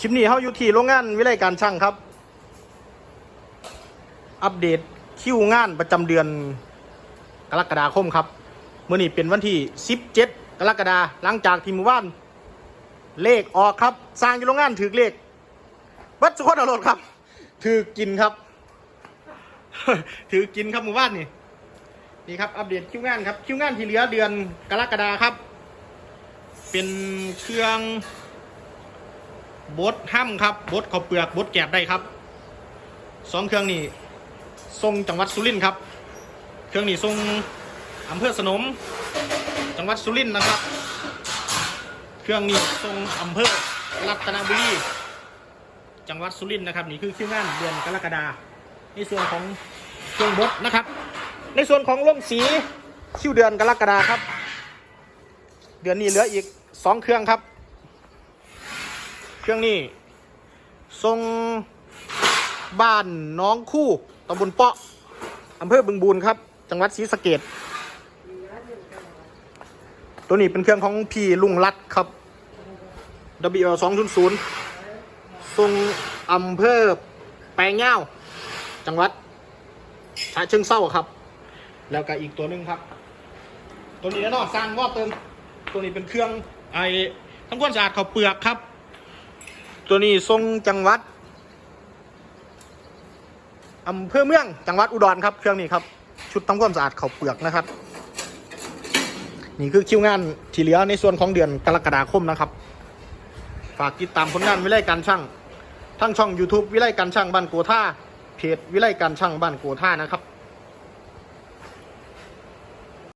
คลิปนี้เขาอยู่ที่โรงงานวิไลการช่างครับ อัปเดตคิวงานประจำเดือนกรกฎาคมครับเมื่อนี้เป็นวันที่ 17 กรกฎาหลังจากที่หมู่บ้าน เลขออกครับสร้างอยู่โรงงานถือเลขวัดสุขนรดครับ ถือกินครับ ถือกินครับหมู่บ้านนี่นี่ครับอัปเดตคิวงานครับคิวงานที่เหลือเดือนกรกฎาครับ เป็นเครื่องบดห้ำครับบดข้าวเปลือกบดแกบได้ครับสองเครื่องนี้ทรงจังหวัดสุรินทร์ครับ เครื่องนี้ทรงอำเภอสนม จังหวัดสุรินทร์นะครับ เครื่องนี้ทรงอำเภอรัตนบุรีจังหวัดสุรินทร์นะครับนี่คือคิวงานเดือนกรกฎาในส่วนของเครื่องบดนะครับ ในส่วนของลงสีคิวเดือนกรกฎาครับ เดือนนี้เหลืออีกสองเครื่องครับ เครื่องนี้ทรงบ้านน้องคู่ตำบลเปาะอำเภอบึงบูนครับ จังหวัดศรีสะเกดตัวนี้เป็นเครื่องของพี่ลุงรัดครับ W 2 0 0ทรงอำเภอแปลงเง่าจังหวัดฉะเชิงเซาครับ แล้วก็อีกตัวหนึงครับ ตัวนี้แน่นอนสร้างวอบเติม ตัวนี้เป็นเครื่องไอ้ทำความสะอาดข้าวเปลือกครับ ตัวนี้ทรงจังหวัดอำเภอเมืองจังหวัดอุดรครับเครื่องนี้ครับ ชุดทำความสะอาดข้าวเปลือกนะครับ นี่คือคิวงานที่เหลือในส่วนของเดือนกรกฎาคมนะครับ ฝากติดตามผลงานวิไลการช่างทั้งช่อง YouTube วิไลการช่างบ้านโกท่าเพจวิไลการช่างบ้านโกท่านะครับ